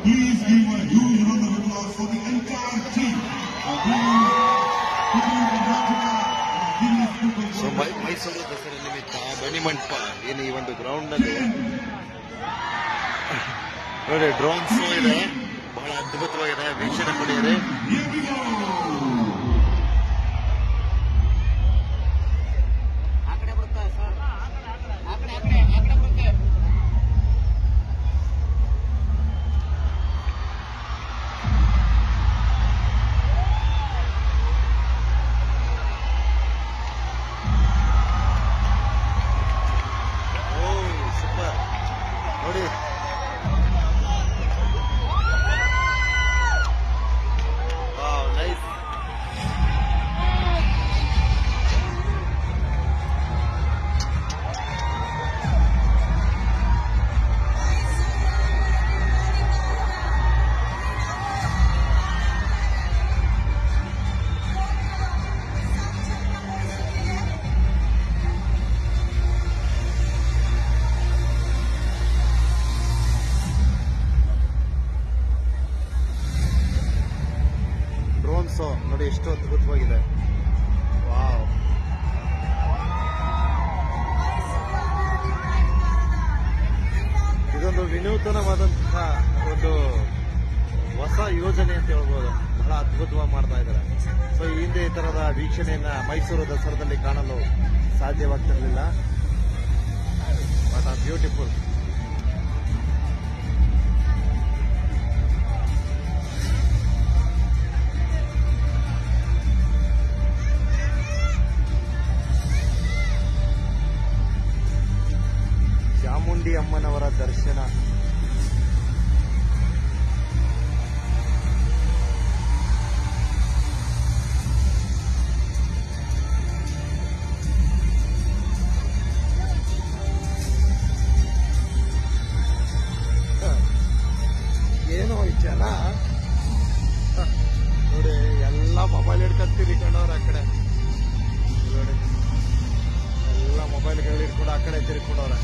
Please give a huge round of applause for the entire team. So ಮೈ ಮೈಸೂರು ದಸರಾ ನಿಮಿತ್ತ ಮಣಿಮಂಟಪ ಏನು ಈ ಒಂದು ಗ್ರೌಂಡ್ನಲ್ಲಿ ನೋಡಿ ಡ್ರೋನ್ ಶೋ ಇದೆ ಬಹಳ ಅದ್ಭುತವಾಗಿದೆ ವೀಕ್ಷಣೆ ಪಡೆಯಿರಿ ಶೋ ನೋಡಿ ಎಷ್ಟು ಅದ್ಭುತವಾಗಿದೆ. ವಾವ್. ಇದೊಂದು ವಿನೂತನವಾದಂತಹ ಒಂದು ಹೊಸ ಯೋಜನೆ ಅಂತ ಹೇಳ್ಬೋದು. ಬಹಳ ಅದ್ಭುತವಾಗಿ ಮಾಡ್ತಾ ಇದ್ದಾರೆ. ಸೊ, ಈ ಹಿಂದೆ ಈ ತರದ ವೀಕ್ಷಣೆಯನ್ನ ಮೈಸೂರು ದಸರಾದಲ್ಲಿ ಕಾಣಲು ಸಾಧ್ಯವಾಗ್ತಿರಲಿಲ್ಲ. ಬಟ್ ಬ್ಯೂಟಿಫುಲ್ ಅಮ್ಮನವರ ದರ್ಶನ. ಏನೋ ಈ ಜನ ನೋಡಿ, ಎಲ್ಲ ಮೊಬೈಲ್ ಹಿಡ್ಕೊಂಡ್ ಕಣ್ಣವ್ರ ಆ ಕಡೆ. ನೋಡಿ. ಎಲ್ಲ ಮೊಬೈಲ್ಗಳು ಹಿಡ್ಕೊಂಡು ಆ ಕಡೆ ತಿರ್ಕೊಂಡವ್ರೆ